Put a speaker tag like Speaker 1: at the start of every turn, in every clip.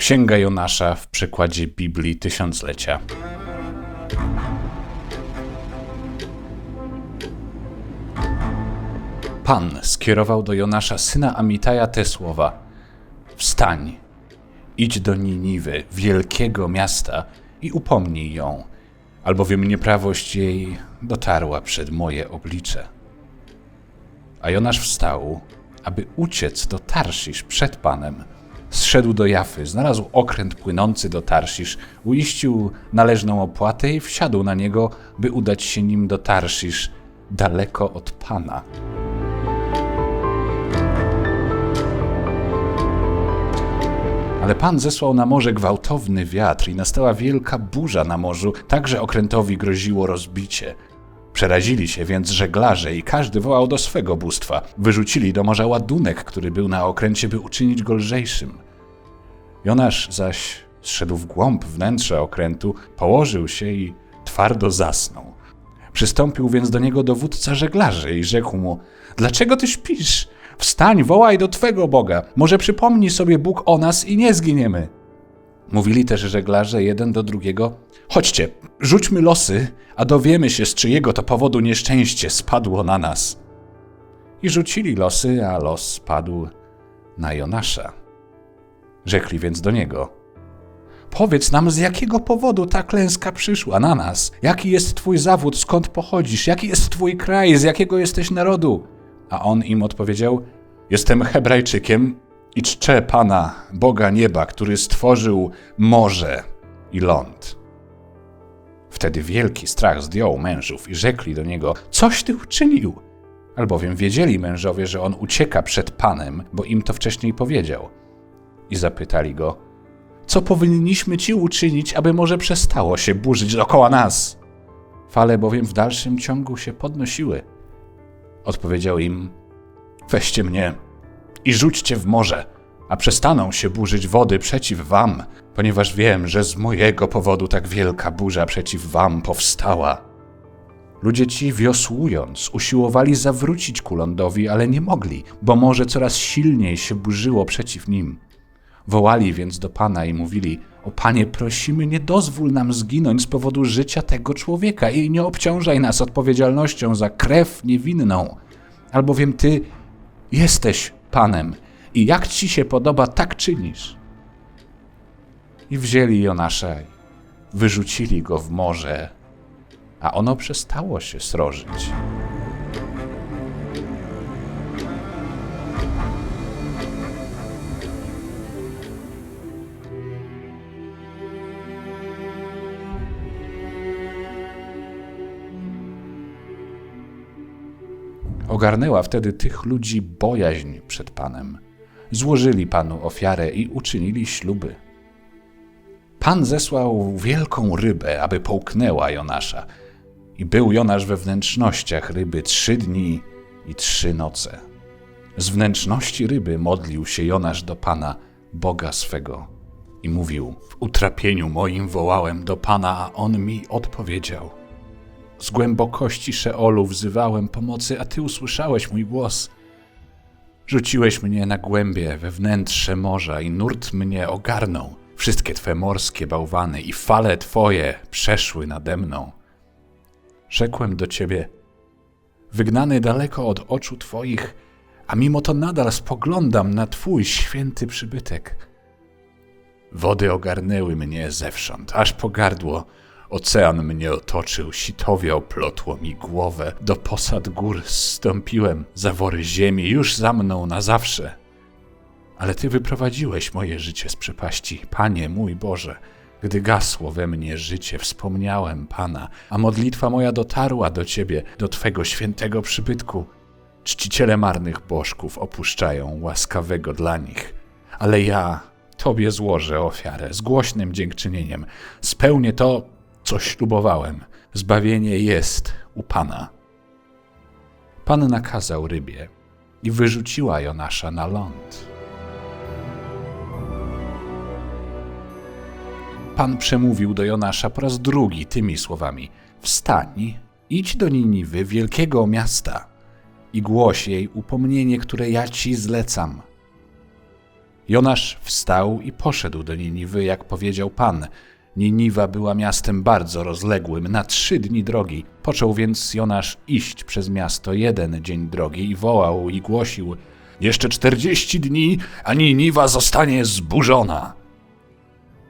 Speaker 1: Księga Jonasza w przekładzie Biblii Tysiąclecia. Pan skierował do Jonasza syna Amitaja te słowa: Wstań, idź do Niniwy, wielkiego miasta, i upomnij ją, albowiem nieprawość jej dotarła przed moje oblicze. A Jonasz wstał, aby uciec do Tarsisz przed Panem. Zszedł do Jafy, znalazł okręt płynący do Tarsisz, uiścił należną opłatę i wsiadł na niego, by udać się nim do Tarsisz, daleko od Pana. Ale Pan zesłał na morze gwałtowny wiatr i nastała wielka burza na morzu, tak że okrętowi groziło rozbicie. Przerazili się więc żeglarze i każdy wołał do swego bóstwa. Wyrzucili do morza ładunek, który był na okręcie, by uczynić go lżejszym. Jonasz zaś zszedł w głąb wnętrza okrętu, położył się i twardo zasnął. Przystąpił więc do niego dowódca żeglarzy i rzekł mu: Dlaczego ty śpisz? Wstań, wołaj do twego Boga. Może przypomni sobie Bóg o nas i nie zginiemy. Mówili też żeglarze jeden do drugiego: Chodźcie, rzućmy losy, a dowiemy się, z czyjego to powodu nieszczęście spadło na nas. I rzucili losy, a los spadł na Jonasza. Rzekli więc do niego: Powiedz nam, z jakiego powodu ta klęska przyszła na nas? Jaki jest twój zawód, skąd pochodzisz? Jaki jest twój kraj, z jakiego jesteś narodu? A on im odpowiedział: Jestem Hebrajczykiem i czczę Pana, Boga nieba, który stworzył morze i ląd. Wtedy wielki strach zdjął mężów i rzekli do niego: Coś ty uczynił? Albowiem wiedzieli mężowie, że on ucieka przed Panem, bo im to wcześniej powiedział. I zapytali go: Co powinniśmy ci uczynić, aby może przestało się burzyć dookoła nas? Fale bowiem w dalszym ciągu się podnosiły. Odpowiedział im: Weźcie mnie i rzućcie w morze, a przestaną się burzyć wody przeciw wam, ponieważ wiem, że z mojego powodu tak wielka burza przeciw wam powstała. Ludzie ci, wiosłując, usiłowali zawrócić ku lądowi, ale nie mogli, bo morze coraz silniej się burzyło przeciw nim. Wołali więc do Pana i mówili: O Panie, prosimy, nie dozwól nam zginąć z powodu życia tego człowieka i nie obciążaj nas odpowiedzialnością za krew niewinną, albowiem Ty jesteś Panem i jak Ci się podoba, tak czynisz. I wzięli Jonasza, wyrzucili go w morze, a ono przestało się srożyć. Ogarnęła wtedy tych ludzi bojaźń przed Panem. Złożyli Panu ofiarę i uczynili śluby. Pan zesłał wielką rybę, aby połknęła Jonasza. I był Jonasz we wnętrznościach ryby trzy dni i trzy noce. Z wnętrzności ryby modlił się Jonasz do Pana, Boga swego, i mówił: W utrapieniu moim wołałem do Pana, a on mi odpowiedział. Z głębokości Szeolu wzywałem pomocy, a Ty usłyszałeś mój głos. Rzuciłeś mnie na głębie, we wnętrze morza i nurt mnie ogarnął. Wszystkie Twe morskie bałwany i fale Twoje przeszły nade mną. Rzekłem do Ciebie, wygnany daleko od oczu Twoich, a mimo to nadal spoglądam na Twój święty przybytek. Wody ogarnęły mnie zewsząd, aż po gardło, Ocean mnie otoczył, sitowie oplotło mi głowę. Do posad gór zstąpiłem, zawory ziemi już za mną na zawsze. Ale Ty wyprowadziłeś moje życie z przepaści, Panie mój Boże. Gdy gasło we mnie życie, wspomniałem Pana, a modlitwa moja dotarła do Ciebie, do Twego świętego przybytku. Czciciele marnych bożków opuszczają łaskawego dla nich, ale ja Tobie złożę ofiarę z głośnym dziękczynieniem. Spełnię to, co ślubowałem. Zbawienie jest u Pana. Pan nakazał rybie i wyrzuciła Jonasza na ląd. Pan przemówił do Jonasza po raz drugi tymi słowami: Wstań, idź do Niniwy, wielkiego miasta, i głoś jej upomnienie, które ja ci zlecam. Jonasz wstał i poszedł do Niniwy, jak powiedział Pan. Niniwa była miastem bardzo rozległym, na trzy dni drogi. Począł więc Jonasz iść przez miasto jeden dzień drogi i wołał i głosił: Jeszcze czterdzieści dni, a Niniwa zostanie zburzona.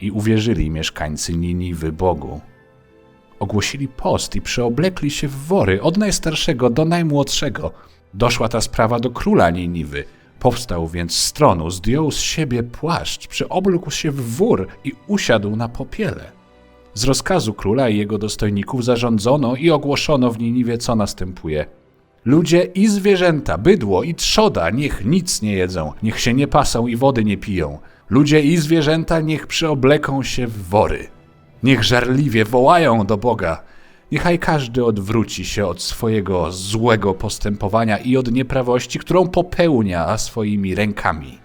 Speaker 1: I uwierzyli mieszkańcy Niniwy Bogu. Ogłosili post i przeoblekli się w wory, od najstarszego do najmłodszego. Doszła ta sprawa do króla Niniwy. Powstał więc z tronu, zdjął z siebie płaszcz, przeoblógł się w wór i usiadł na popiele. Z rozkazu króla i jego dostojników zarządzono i ogłoszono w Niniwie, co następuje. Ludzie i zwierzęta, bydło i trzoda, niech nic nie jedzą, niech się nie pasą i wody nie piją. Ludzie i zwierzęta niech przeobleką się w wory. Niech żarliwie wołają do Boga. Niechaj każdy odwróci się od swojego złego postępowania i od nieprawości, którą popełnia swoimi rękami.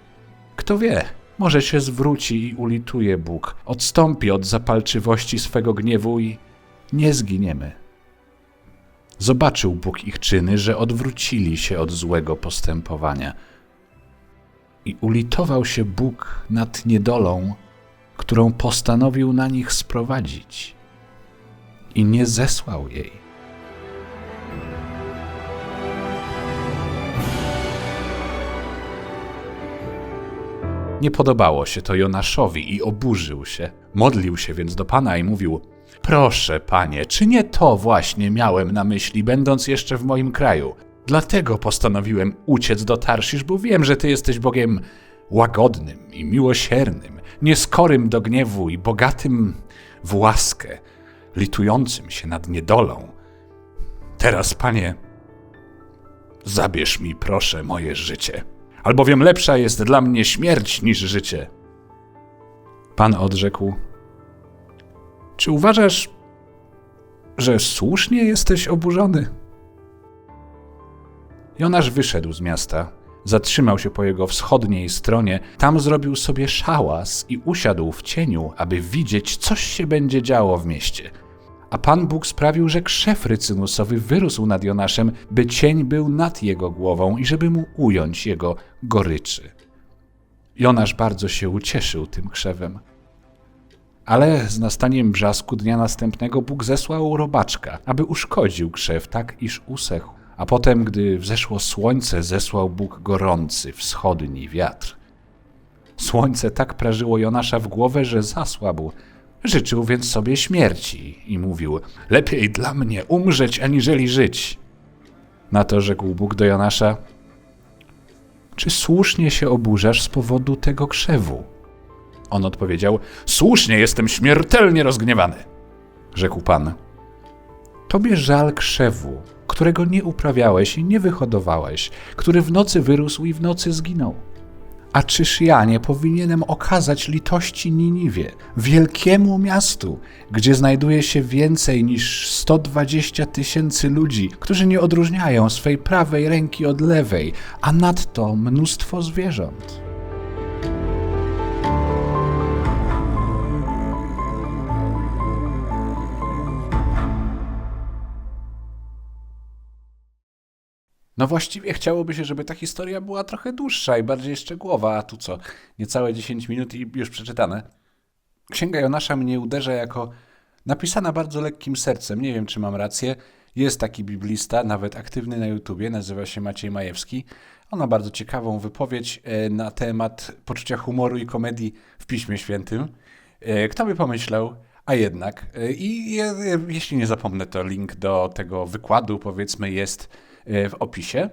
Speaker 1: Kto wie, może się zwróci i ulituje Bóg, odstąpi od zapalczywości swego gniewu i nie zginiemy. Zobaczył Bóg ich czyny, że odwrócili się od złego postępowania. I ulitował się Bóg nad niedolą, którą postanowił na nich sprowadzić, i nie zesłał jej. Nie podobało się to Jonaszowi i oburzył się. Modlił się więc do Pana i mówił: Proszę, panie, czy nie to właśnie miałem na myśli, będąc jeszcze w moim kraju? Dlatego postanowiłem uciec do Tarszisz, bo wiem, że ty jesteś Bogiem łagodnym i miłosiernym, nieskorym do gniewu i bogatym w łaskę, litującym się nad niedolą. Teraz, panie, zabierz mi proszę moje życie, albowiem lepsza jest dla mnie śmierć niż życie. Pan odrzekł: Czy uważasz, że słusznie jesteś oburzony? Jonasz wyszedł z miasta Zatrzymał się po jego wschodniej stronie, tam zrobił sobie szałas i usiadł w cieniu, aby widzieć, coś się będzie działo w mieście. A Pan Bóg sprawił, że krzew rycynusowy wyrósł nad Jonaszem, by cień był nad jego głową i żeby mu ująć jego goryczy. Jonasz bardzo się ucieszył tym krzewem. Ale z nastaniem brzasku dnia następnego Bóg zesłał robaczka, aby uszkodził krzew tak, iż usechł. A potem, gdy wzeszło słońce, zesłał Bóg gorący, wschodni wiatr. Słońce tak prażyło Jonasza w głowę, że zasłabł. Życzył więc sobie śmierci i mówił: Lepiej dla mnie umrzeć, aniżeli żyć. Na to rzekł Bóg do Jonasza: Czy słusznie się oburzasz z powodu tego krzewu? On odpowiedział: Słusznie jestem śmiertelnie rozgniewany. Rzekł Pan: Tobie żal krzewu, którego nie uprawiałeś i nie wyhodowałeś, który w nocy wyrósł i w nocy zginął. A czyż ja nie powinienem okazać litości Niniwie, wielkiemu miastu, gdzie znajduje się więcej niż 120 tysięcy ludzi, którzy nie odróżniają swej prawej ręki od lewej, a nadto mnóstwo zwierząt? No właściwie chciałoby się, żeby ta historia była trochę dłuższa i bardziej szczegółowa, a tu co, niecałe 10 minut i już przeczytane. Księga Jonasza mnie uderza jako napisana bardzo lekkim sercem. Nie wiem, czy mam rację. Jest taki biblista, nawet aktywny na YouTubie, nazywa się Maciej Majewski. On ma bardzo ciekawą wypowiedź e, na temat poczucia humoru i komedii w Piśmie Świętym. E, kto by pomyślał, a jednak. E, I jeśli nie zapomnę, to link do tego wykładu, powiedzmy, jest w opisie.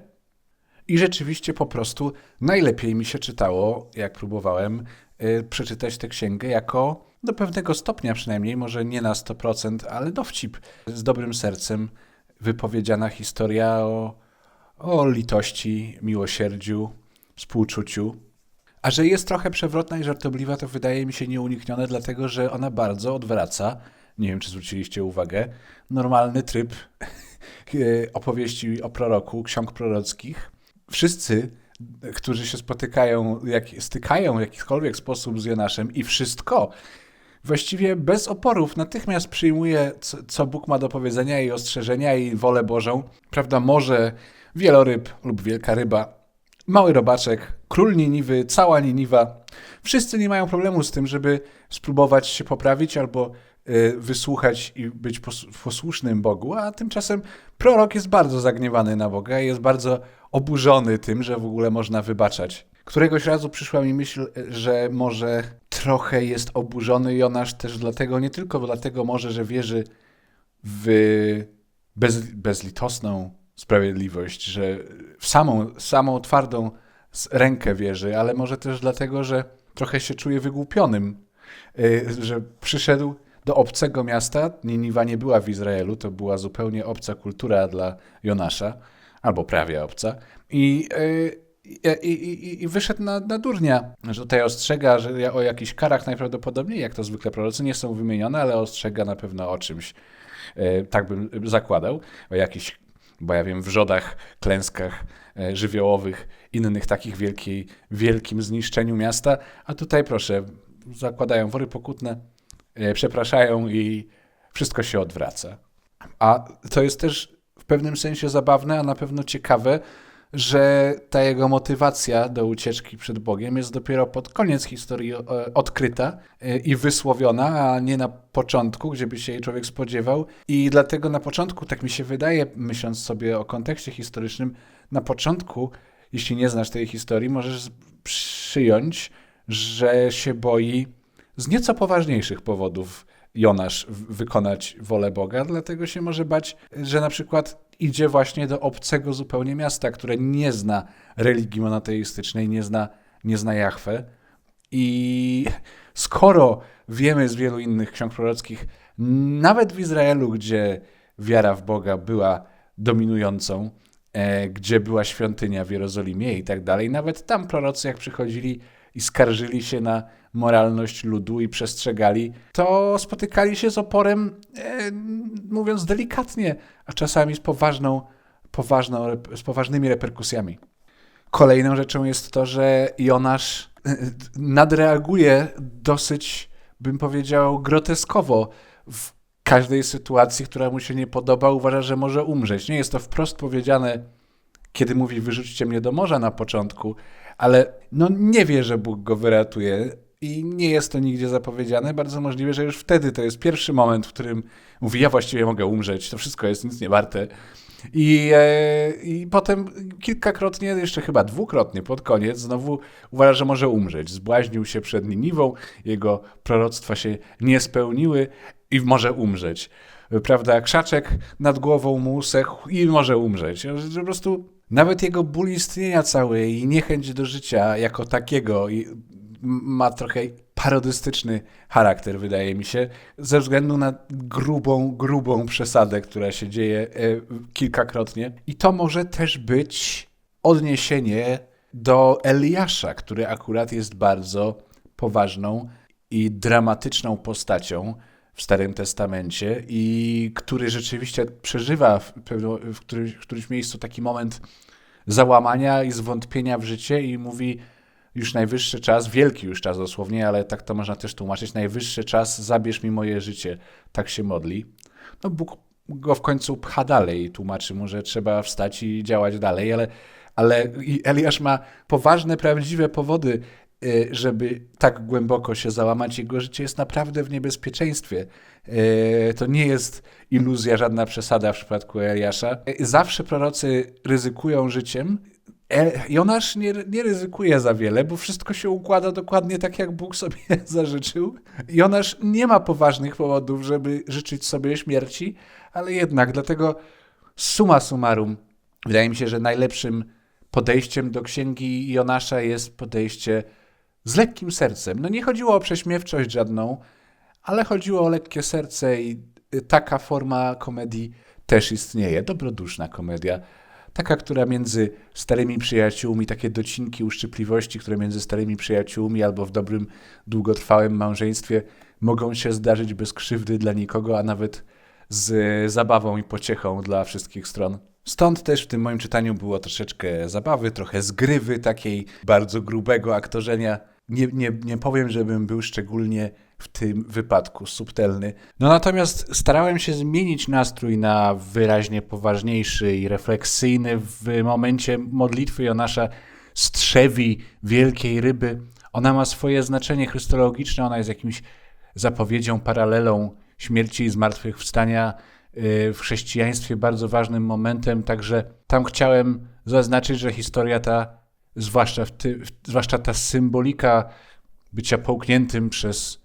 Speaker 1: I rzeczywiście po prostu najlepiej mi się czytało, jak próbowałem e, przeczytać tę księgę jako do pewnego stopnia przynajmniej, może nie na 100%, ale dowcip z dobrym sercem wypowiedziana historia o, o litości, miłosierdziu, współczuciu. A że jest trochę przewrotna i żartobliwa, to wydaje mi się nieuniknione, dlatego że ona bardzo odwraca, nie wiem czy zwróciliście uwagę, normalny tryb E, opowieści o proroku, ksiąg prorockich. Wszyscy, którzy się spotykają, jak, stykają w jakikolwiek sposób z Jonaszem i wszystko, właściwie bez oporów natychmiast przyjmuje, co, co Bóg ma do powiedzenia i ostrzeżenia i wolę Bożą. Prawda, może wieloryb lub wielka ryba mały robaczek, król Niniwy, cała Niniwa. Wszyscy nie mają problemu z tym, żeby spróbować się poprawić albo wysłuchać i być pos- posłusznym Bogu, a tymczasem prorok jest bardzo zagniewany na Boga i jest bardzo oburzony tym, że w ogóle można wybaczać. Któregoś razu przyszła mi myśl, że może trochę jest oburzony Jonasz też dlatego, nie tylko dlatego może, że wierzy w bez, bezlitosną sprawiedliwość, że w samą, samą twardą rękę wierzy, ale może też dlatego, że trochę się czuje wygłupionym, y, że przyszedł do obcego miasta. Niniwa nie była w Izraelu, to była zupełnie obca kultura dla Jonasza, albo prawie obca. I, y, i, i, i wyszedł na, na durnia, że tutaj ostrzega że o jakichś karach najprawdopodobniej, jak to zwykle prorocy nie są wymienione, ale ostrzega na pewno o czymś. E, tak bym zakładał, o jakichś, bo ja wiem, wrzodach, klęskach żywiołowych, innych takich wielkiej, wielkim zniszczeniu miasta, a tutaj proszę, zakładają wory pokutne, przepraszają i wszystko się odwraca. A to jest też w pewnym sensie zabawne, a na pewno ciekawe, że ta jego motywacja do ucieczki przed Bogiem jest dopiero pod koniec historii e, odkryta e, i wysłowiona, a nie na początku, gdzie by się jej człowiek spodziewał. I dlatego na początku, tak mi się wydaje, myśląc sobie o kontekście historycznym, na początku, jeśli nie znasz tej historii, możesz przyjąć, że się boi z nieco poważniejszych powodów Jonasz wykonać wolę Boga, dlatego się może bać, że na przykład idzie właśnie do obcego zupełnie miasta, które nie zna religii monoteistycznej, nie zna, nie zna Jahwe. I skoro wiemy z wielu innych ksiąg prorockich, nawet w Izraelu, gdzie wiara w Boga była dominującą, e, gdzie była świątynia w Jerozolimie i tak dalej, nawet tam prorocy, jak przychodzili i skarżyli się na moralność ludu i przestrzegali, to spotykali się z oporem, e, mówiąc delikatnie, a czasami z poważną, poważną, z poważnymi reperkusjami. Kolejną rzeczą jest to, że Jonasz e, nadreaguje dosyć, bym powiedział, groteskowo w każdej sytuacji, która mu się nie podoba, uważa, że może umrzeć. Nie jest to wprost powiedziane, kiedy mówi wyrzućcie mnie do morza na początku, ale no nie wie, że Bóg go wyratuje i nie jest to nigdzie zapowiedziane. Bardzo możliwe, że już wtedy to jest pierwszy moment, w którym mówi, ja właściwie mogę umrzeć, to wszystko jest nic nie warte. I, e, I potem kilkakrotnie, jeszcze chyba dwukrotnie pod koniec, znowu uważa, że może umrzeć. Zbłaźnił się przed Niniwą, jego proroctwa się nie spełniły i może umrzeć. Prawda, krzaczek nad głową mu sechł i może umrzeć. Po prostu nawet jego ból istnienia cały i niechęć do życia jako takiego ma trochę parodystyczny charakter, wydaje mi się, ze względu na grubą, grubą przesadę, która się dzieje e, kilkakrotnie. I to może też być odniesienie do Eliasza, który akurat jest bardzo poważną i dramatyczną postacią w Starym Testamencie i który rzeczywiście przeżywa w, w, którymś, w którymś miejscu taki moment załamania i zwątpienia w życie i mówi już najwyższy czas, wielki już czas dosłownie, ale tak to można też tłumaczyć, najwyższy czas, zabierz mi moje życie. Tak się modli. No Bóg go w końcu pcha dalej i tłumaczy mu, że trzeba wstać i działać dalej, ale, ale Eliasz ma poważne, prawdziwe powody, żeby tak głęboko się załamać. Jego życie jest naprawdę w niebezpieczeństwie. Y, To nie jest iluzja, żadna przesada w przypadku Eliasza. Y, Zawsze prorocy ryzykują życiem. E- Jonasz nie, nie ryzykuje za wiele, bo wszystko się układa dokładnie tak, jak Bóg sobie zażyczył. Jonasz nie ma poważnych powodów, żeby życzyć sobie śmierci, ale jednak dlatego summa summarum, wydaje mi się, że najlepszym podejściem do księgi Jonasza jest podejście z lekkim sercem. No nie chodziło o prześmiewczość żadną, ale chodziło o lekkie serce i y, taka forma komedii też istnieje. Dobroduszna komedia. Taka, która między starymi przyjaciółmi, takie docinki uszczypliwości, które między starymi przyjaciółmi albo w dobrym, długotrwałym małżeństwie mogą się zdarzyć bez krzywdy dla nikogo, a nawet z zabawą i pociechą dla wszystkich stron. Stąd też w tym moim czytaniu było troszeczkę zabawy, trochę zgrywy takiej bardzo grubego aktorzenia. Nie, nie, nie powiem, żebym był szczególnie w tym wypadku subtelny. No natomiast starałem się zmienić nastrój na wyraźnie poważniejszy i refleksyjny w momencie modlitwy Jonasza strzewi wielkiej ryby. Ona ma swoje znaczenie chrystologiczne, ona jest jakimś zapowiedzią, paralelą śmierci i zmartwychwstania w chrześcijaństwie bardzo ważnym momentem, także tam chciałem zaznaczyć, że historia ta, zwłaszcza, ty, zwłaszcza ta symbolika bycia połkniętym przez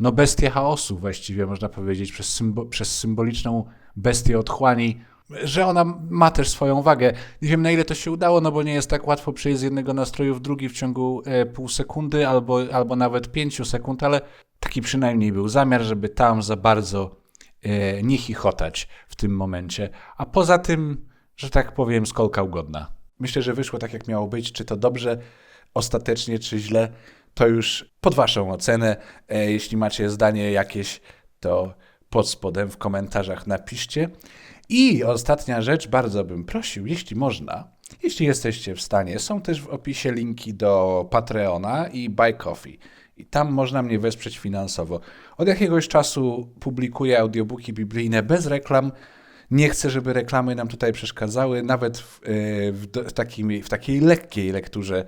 Speaker 1: no bestię chaosu właściwie można powiedzieć, przez, symbo, przez symboliczną bestię otchłani, że ona ma też swoją wagę. Nie wiem na ile to się udało, no bo nie jest tak łatwo przejść z jednego nastroju w drugi w ciągu e, pół sekundy albo, albo nawet pięciu sekund, ale taki przynajmniej był zamiar, żeby tam za bardzo nie chichotać w tym momencie. A poza tym, że tak powiem, skolka ugodna. Myślę, że wyszło tak, jak miało być. Czy to dobrze ostatecznie, czy źle, to już pod Waszą ocenę. E, jeśli macie zdanie jakieś, to pod spodem w komentarzach napiszcie. I ostatnia rzecz, bardzo bym prosił, jeśli można, jeśli jesteście w stanie, są też w opisie linki do Patreona i Buy Coffee. I tam można mnie wesprzeć finansowo. Od jakiegoś czasu publikuję audiobooki biblijne bez reklam. Nie chcę, żeby reklamy nam tutaj przeszkadzały, nawet w, e, w, w, takim, w takiej lekkiej lekturze,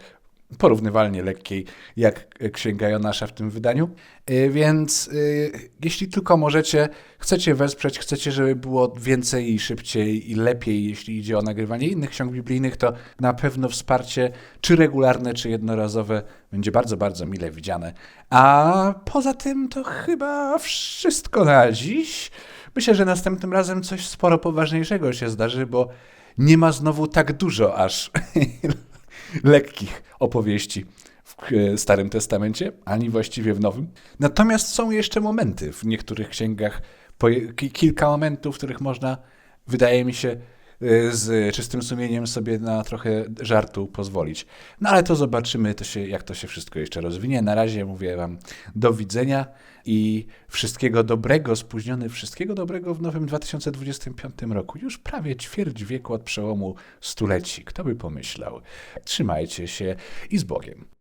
Speaker 1: porównywalnie lekkiej jak Księga Jonasza w tym wydaniu. Y, Więc y, jeśli tylko możecie, chcecie wesprzeć, chcecie, żeby było więcej i szybciej i lepiej, jeśli idzie o nagrywanie innych ksiąg biblijnych, to na pewno wsparcie, czy regularne, czy jednorazowe, będzie bardzo, bardzo mile widziane. A poza tym to chyba wszystko na dziś. Myślę, że następnym razem coś sporo poważniejszego się zdarzy, bo nie ma znowu tak dużo aż lekkich opowieści w e, Starym Testamencie, ani właściwie w Nowym. Natomiast są jeszcze momenty w niektórych księgach, kilka momentów, w których można, wydaje mi się, z czystym sumieniem sobie na trochę żartu pozwolić. No ale to zobaczymy, to się, jak to się wszystko jeszcze rozwinie. Na razie mówię Wam do widzenia i wszystkiego dobrego, spóźniony wszystkiego dobrego w nowym 2025 roku. Już prawie ćwierć wieku od przełomu stuleci. Kto by pomyślał? Trzymajcie się i z Bogiem.